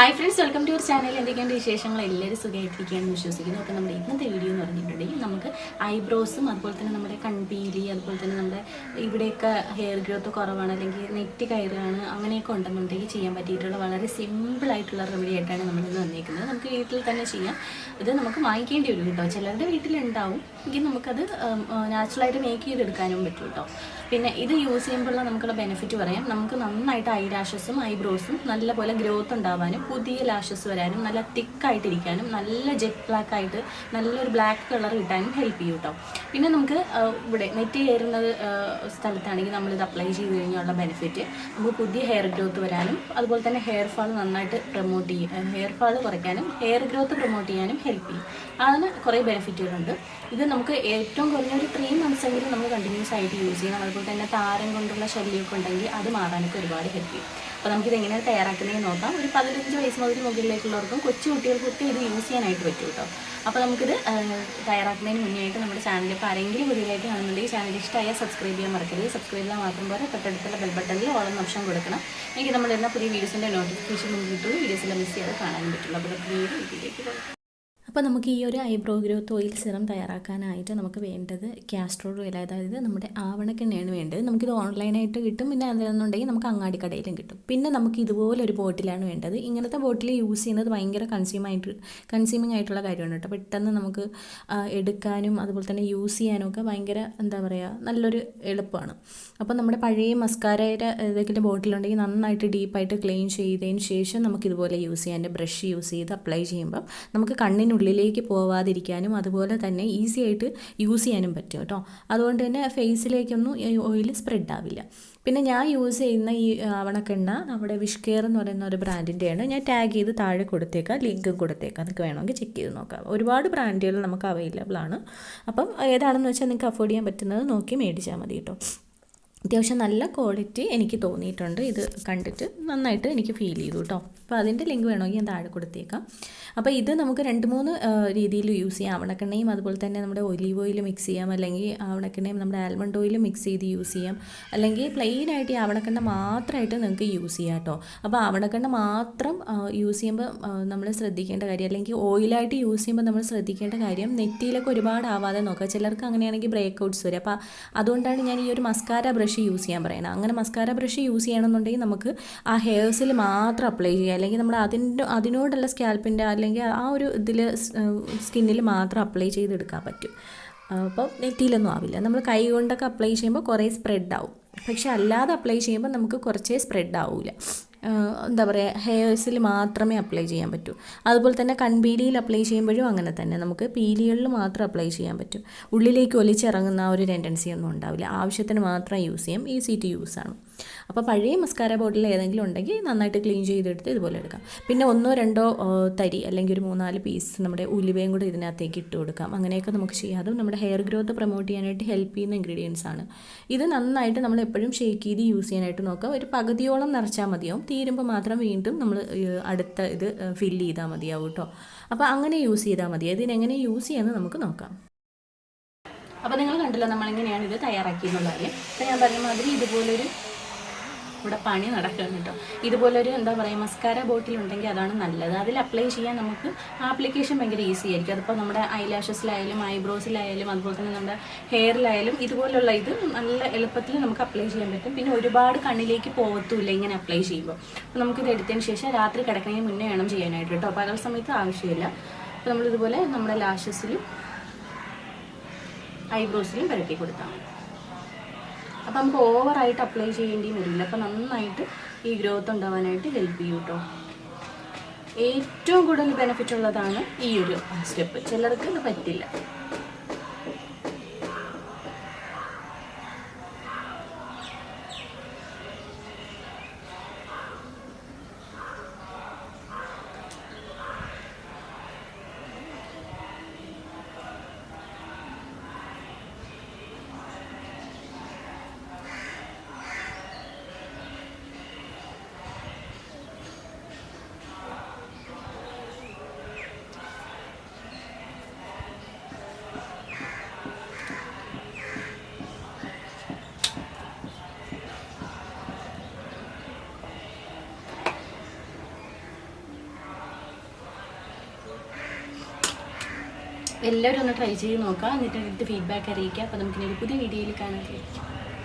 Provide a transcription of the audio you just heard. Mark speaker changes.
Speaker 1: Hi friends welcome to your channel എന്തൊക്കെയാണ് വിശേഷങ്ങൾ? എല്ലാവരും സുഖമായിട്ടിരിക്കുകയാണ് വിശ്വസിക്കുന്നു. അപ്പോൾ നമ്മുടെ ഇന്നത്തെ വീഡിയോ എന്ന് പറഞ്ഞിട്ടുണ്ടെങ്കിൽ നമുക്ക് ഐബ്രോസും അതുപോലെ തന്നെ നമ്മുടെ കൺപീലി അതുപോലെ തന്നെ നമ്മുടെ ഇവിടെയൊക്കെ ഹെയർ ഗ്രോത്ത് കുറവാണ് അല്ലെങ്കിൽ നെറ്റ് കയറുകയാണ് അങ്ങനെയൊക്കെ ഉണ്ടെന്നുണ്ടെങ്കിൽ ചെയ്യാൻ പറ്റിയിട്ടുള്ള വളരെ സിമ്പിൾ ആയിട്ടുള്ള റെമഡി ആയിട്ടാണ് നമ്മളിന്ന് വന്നിരിക്കുന്നത് നമുക്ക് വീട്ടിൽ തന്നെ ചെയ്യാം. ഇത് നമുക്ക് വാങ്ങിക്കേണ്ടി വരും കേട്ടോ. ചിലരുടെ വീട്ടിലുണ്ടാവും. എങ്കിൽ നമുക്കത് നാച്ചുറലായിട്ട് മേക്ക് ചെയ്തെടുക്കാനും പറ്റും കേട്ടോ. പിന്നെ ഇത് യൂസ് ചെയ്യുമ്പോഴുള്ള നമുക്കുള്ള ബെനിഫിറ്റ് പറയാം. നമുക്ക് നന്നായിട്ട് ഐ ലാഷസും ഐബ്രോസും നല്ലപോലെ ഗ്രോത്ത് ഉണ്ടാവാനും പുതിയ ലാഷസ് വരാനും നല്ല തിക്കായിട്ടിരിക്കാനും നല്ല ജെറ്റ് ബ്ലാക്ക് ആയിട്ട് നല്ലൊരു ബ്ലാക്ക് കളർ കിട്ടാനും ഹെൽപ്പ് ചെയ്യും കേട്ടോ പിന്നെ നമുക്ക് ഇവിടെ നെറ്റ് കയറുന്ന സ്ഥലത്താണെങ്കിൽ നമ്മളിത് അപ്ലൈ ചെയ്ത് കഴിഞ്ഞുള്ള ബെനിഫിറ്റ് നമുക്ക് പുതിയ ഹെയർ ഗ്രോത്ത് വരാനും അതുപോലെ തന്നെ ഹെയർ ഫാൾ നന്നായിട്ട് പ്രൊമോട്ട് ചെയ്യും ഹെയർ ഫാൾ കുറയ്ക്കാനും ഹെയർ ഗ്രോത്ത് പ്രൊമോട്ട് ചെയ്യാനും ഹെൽപ്പ് ചെയ്യും. അതിന് കുറേ ബെനിഫിറ്റുകളുണ്ട് ഇത് നമുക്ക് ഏറ്റവും കുറഞ്ഞ ഒരു ത്രീ മന്ത്സ് എങ്കിലും നമ്മൾ കണ്ടിന്യൂസ് ആയിട്ട് യൂസ് ചെയ്യണം. അതുപോലെ തന്നെ താരം കൊണ്ടുള്ള ശല്യമൊക്കെ ഉണ്ടെങ്കിൽ അത് മാറാനൊക്കെ ഒരുപാട് ഹെൽപ്പ് ചെയ്യും. അപ്പോൾ നമുക്കിത് എങ്ങനെയാണ് തയ്യാറാക്കുന്നതെന്ന് നോക്കാം. ഒരു പതിനഞ്ച് വയസ്സ് മുതൽ മുകളിലേക്കുള്ളവർക്കും കൊച്ചു കുട്ടികൾക്കൊക്കെ ഇത് യൂസ് ചെയ്യാനായിട്ട് പറ്റും കേട്ടോ. അപ്പോൾ നമുക്കിത് തയ്യാറാക്കുന്നതിന് മുന്നേ ആയിട്ട് നമ്മുടെ ചാനൽ ഇപ്പോൾ ആരെങ്കിലും പുതിയതായിട്ട് കാണുന്നുണ്ടെങ്കിൽ ചാനൽ ഇഷ്ടമായ സബ്സ്ക്രൈബ് ചെയ്യാൻ മറക്കരുത്. സബ്സ്ക്രൈബ് ചെയ്യാൻ മാത്രം പോലെ തൊട്ടടുത്തുള്ള ബെൽ ബട്ടണിൽ ഓളം ഓപ്ഷൻ കൊടുക്കണം. എനിക്ക് നമ്മൾ വരുന്ന പുതിയ വീഡിയോസിന്റെ നോട്ടിഫിക്കേഷൻ കിട്ടുള്ളൂ വീഡിയോസിലെ മിസ് ചെയ്യാതെ കാണാനും പറ്റുള്ളൂ അപ്പോൾ ഈ വീഡിയോയിലേക്ക് പോകാം. അപ്പോൾ നമുക്ക് ഈ ഒരു ഐബ്രോ ഗ്രോത്ത് ഓയിൽ സിറം തയ്യാറാക്കാനായിട്ട് നമുക്ക് വേണ്ടത് കാസ്ട്രോൾ ഓയിൽ അതായത് നമ്മുടെ ആവണക്കെണ്ണയാണ് വേണ്ടത്. നമുക്കിത് ഓൺലൈനായിട്ട് കിട്ടും. പിന്നെ അതെന്നുണ്ടെങ്കിൽ നമുക്ക് അങ്ങാടി അങ്ങാടിക്കടയിലും കിട്ടും. പിന്നെ നമുക്ക് ഇതുപോലെ ഒരു ബോട്ടിലാണ് വേണ്ടത്. ഇങ്ങനത്തെ ബോട്ടിൽ യൂസ് ചെയ്യുന്നത് ഭയങ്കര കൺസ്യൂം ആയിട്ട് കൺസ്യൂമിങ് ആയിട്ടുള്ള കാര്യമാണ് കേട്ടോ. പെട്ടെന്ന് നമുക്ക് എടുക്കാനും അതുപോലെ തന്നെ യൂസ് ചെയ്യാനും ഒക്കെ ഭയങ്കര എന്താ പറയുക നല്ലൊരു എളുപ്പമാണ്. അപ്പോൾ നമ്മുടെ പഴയ മസ്കാരയുടെ ഏതെങ്കിലും ബോട്ടിലുണ്ടെങ്കിൽ നന്നായിട്ട് ഡീപ്പായിട്ട് ക്ലീൻ ചെയ്തതിന് ശേഷം നമുക്ക് ഇതുപോലെ യൂസ് ചെയ്യാൻ ബ്രഷ് യൂസ് ചെയ്ത് അപ്ലൈ ചെയ്യുമ്പോൾ നമുക്ക് കണ്ണിനുള്ളിലേക്ക് പോവാതിരിക്കാനും അതുപോലെ തന്നെ ഈസി ആയിട്ട് യൂസ് ചെയ്യാനും പറ്റും കേട്ടോ. അതുകൊണ്ട് തന്നെ ഫേസിലേക്കൊന്നും ഓയിൽ സ്പ്രെഡ് ആവില്ല. പിന്നെ ഞാൻ യൂസ് ചെയ്യുന്ന ഈ അവണക്കെണ്ണ നമ്മുടെ വിഷ്കെയർ എന്ന് പറയുന്ന ഒരു ബ്രാൻഡിന്റെയാണ് ഞാൻ ടാഗ് ചെയ്ത് താഴെ കൊടുത്തേക്കാം ലിങ്കും കൊടുത്തേക്കാം. നിങ്ങൾക്ക് വേണമെങ്കിൽ ചെക്ക് ചെയ്ത് നോക്കാം. ഒരുപാട് ബ്രാൻഡുകൾ നമുക്ക് അവൈലബിൾ ആണ്. അപ്പം ഏതാണെന്ന് വെച്ചാൽ നിങ്ങൾക്ക് അഫോർഡ് ചെയ്യാൻ പറ്റുന്നത് നോക്കി മേടിച്ചാൽ മതി കേട്ടോ. അത്യാവശ്യം നല്ല ക്വാളിറ്റി എനിക്ക് തോന്നിയിട്ടുണ്ട്. ഇത് കണ്ടിട്ട് നന്നായിട്ട് എനിക്ക് ഫീൽ ചെയ്തു കേട്ടോ. അപ്പോൾ അതിന്റെ ലിങ്ക് വേണമെങ്കിൽ ഞാൻ താഴെ കൊടുത്തേക്കാം. അപ്പോൾ ഇത് നമുക്ക് രണ്ട് മൂന്ന് രീതിയിൽ യൂസ് ചെയ്യാം. ആവണക്കെണ്ണയും അതുപോലെ തന്നെ നമ്മുടെ ഒലീവ് ഓയിൽ മിക്സ് ചെയ്യാം. അല്ലെങ്കിൽ ആവണക്കെണ്ണയും നമ്മുടെ ആൽമണ്ട് ഓയിൽ മിക്സ് ചെയ്ത് യൂസ് ചെയ്യാം. അല്ലെങ്കിൽ പ്ലെയിൻ ആയിട്ട് ഈ ആവണക്കെണ്ണ മാത്രമായിട്ട് നിങ്ങൾക്ക് യൂസ് ചെയ്യാം കേട്ടോ. അപ്പോൾ ആവണക്കെണ്ണ മാത്രം യൂസ് ചെയ്യുമ്പോൾ നമ്മൾ ശ്രദ്ധിക്കേണ്ട കാര്യം അല്ലെങ്കിൽ ഓയിലായിട്ട് യൂസ് ചെയ്യുമ്പോൾ നമ്മൾ ശ്രദ്ധിക്കേണ്ട കാര്യം നെറ്റിയിലൊക്കെ ഒരുപാട് ആവാതെ നോക്കുക. ചിലർക്ക് അങ്ങനെയാണെങ്കിൽ ബ്രേക്ക്ഔട്ട്സ് വരും. അപ്പോൾ അതുകൊണ്ടാണ് ഞാൻ ഈ ഒരു മസ്കാര ബ്രഷ് യൂസ് ചെയ്യാൻ പറയുന്നത്. അങ്ങനെ മസ്കാര ബ്രഷ് യൂസ് ചെയ്യണമെന്നുണ്ടെങ്കിൽ നമുക്ക് ആ ഹെയർസിൽ മാത്രം അപ്ലൈ ചെയ്യുക. അല്ലെങ്കിൽ നമ്മൾ അതിന്റെ അതിനോടുള്ള സ്കാൽപ്പിന്റെ അല്ലെങ്കിൽ ആ ഒരു ഇതിൽ സ്കിന്നിൽ മാത്രം അപ്ലൈ ചെയ്തെടുക്കാൻ പറ്റും. അപ്പോൾ നെറ്റിയിലൊന്നും ആവില്ല. നമ്മൾ കൈ കൊണ്ടൊക്കെ അപ്ലൈ ചെയ്യുമ്പോൾ കുറേ സ്പ്രെഡ് ആവും പക്ഷെ അല്ലാതെ അപ്ലൈ ചെയ്യുമ്പോൾ നമുക്ക് കുറച്ചേ സ്പ്രെഡ് ആവില്ല എന്താ പറയുക ഹെയർസിൽ മാത്രമേ അപ്ലൈ ചെയ്യാൻ പറ്റൂ. അതുപോലെ തന്നെ കൺപീലിയിൽ അപ്ലൈ ചെയ്യുമ്പോഴും അങ്ങനെ തന്നെ. നമുക്ക് പീലികളിൽ മാത്രം അപ്ലൈ ചെയ്യാൻ പറ്റും. ഉള്ളിലേക്ക് ഒലിച്ചിറങ്ങുന്ന ആ ഒരു ടെൻഡൻസി ഒന്നും ഉണ്ടാവില്ല. ആവശ്യത്തിന് മാത്രം യൂസ് ചെയ്യാം. ഈസി ടു യൂസ് ആണ്. അപ്പോൾ പഴയ മസ്കാര ബോട്ടിൽ ഏതെങ്കിലും ഉണ്ടെങ്കിൽ നന്നായിട്ട് ക്ലീൻ ചെയ്തെടുത്ത് ഇതുപോലെ എടുക്കാം. പിന്നെ ഒന്നോ രണ്ടോ തരി അല്ലെങ്കിൽ ഒരു മൂന്നാൽ പീസ് നമ്മുടെ ഉലുവയും കൂടെ ഇതിനകത്തേക്ക് ഇട്ട് കൊടുക്കാം. അങ്ങനെയൊക്കെ നമുക്ക് ചെയ്യാം. അതും നമ്മുടെ ഹെയർ ഗ്രോത്ത് പ്രൊമോട്ട് ചെയ്യാനായിട്ട് ഹെൽപ്പ് ചെയ്യുന്ന ഇൻഗ്രീഡിയൻസ് ആണ്. ഇത് നന്നായിട്ട് നമ്മൾ എപ്പോഴും ഷേക്ക് ചെയ്ത് യൂസ് ചെയ്യാനായിട്ട് നോക്കാം. ഒരു പകുതിയോളം നിറച്ചാൽ മതിയാവും. തീരുമ്പോൾ മാത്രം വീണ്ടും നമ്മൾ അടുത്ത ഇത് ഫില്ല് ചെയ്താൽ മതിയാവും കേട്ടോ. അപ്പോൾ അങ്ങനെ യൂസ് ചെയ്താൽ മതി. ഇതിനെങ്ങനെ യൂസ് ചെയ്യാമെന്ന് നമുക്ക് നോക്കാം. അപ്പോൾ നിങ്ങൾ കണ്ടല്ലോ നമ്മളെങ്ങനെയാണ് ഇത് തയ്യാറാക്കിയെന്നുള്ള കാര്യം. അപ്പോൾ ഞാൻ പറഞ്ഞ മാതിരി ഇതുപോലൊരു ഇവിടെ പണി നടക്കുകയാണ് കേട്ടോ. ഇതുപോലൊരു എന്താ പറയുക മസ്കാര ബോട്ടിൽ ഉണ്ടെങ്കിൽ അതാണ് നല്ലത്. അതിൽ അപ്ലൈ ചെയ്യാൻ നമുക്ക് ആപ്ലിക്കേഷൻ ഭയങ്കര ഈസി ആയിരിക്കും. അതിപ്പോൾ നമ്മുടെ ഐലാഷസിലായാലും ഐബ്രോസിലായാലും അതുപോലെ തന്നെ നമ്മുടെ ഹെയറിലായാലും ഇതുപോലുള്ള ഇത് നല്ല എളുപ്പത്തിൽ നമുക്ക് അപ്ലൈ ചെയ്യാൻ പറ്റും. പിന്നെ ഒരുപാട് കണ്ണിലേക്ക് പോകത്തുമില്ല ഇങ്ങനെ അപ്ലൈ ചെയ്യുമ്പോൾ. അപ്പോൾ നമുക്കിത് എടുത്തതിന് ശേഷം രാത്രി കിടക്കുന്നതിന് മുന്നേ വേണം ചെയ്യാനായിട്ട് കേട്ടോ. പകൽ സമയത്ത് ആവശ്യമില്ല. അപ്പോൾ നമ്മളിതുപോലെ നമ്മുടെ ലാഷസിലും ഐബ്രോസിലും പുരട്ടി കൊടുത്താൽ മതി. അപ്പം നമുക്ക് ഓവറായിട്ട് അപ്ലൈ ചെയ്യേണ്ടിയും വരില്ല. അപ്പം നന്നായിട്ട് ഈ ഗ്രോത്ത് ഉണ്ടാവാനായിട്ട് ഹെൽപ്പ് ചെയ്യും കേട്ടോ ഏറ്റവും കൂടുതൽ ബെനിഫിറ്റ് ഉള്ളതാണ് ഈ ഒരു സ്റ്റെപ്പ് ചിലർക്ക് ഇത് പറ്റില്ല. എല്ലാവരും ഒന്ന് ട്രൈ ചെയ്ത് നോക്കാം. എന്നിട്ട് ഫീഡ്ബാക്ക് അറിയിക്കുക അപ്പോൾ നമുക്കിനി ഒരു പുതിയ വീഡിയോയിൽ കാണാൻ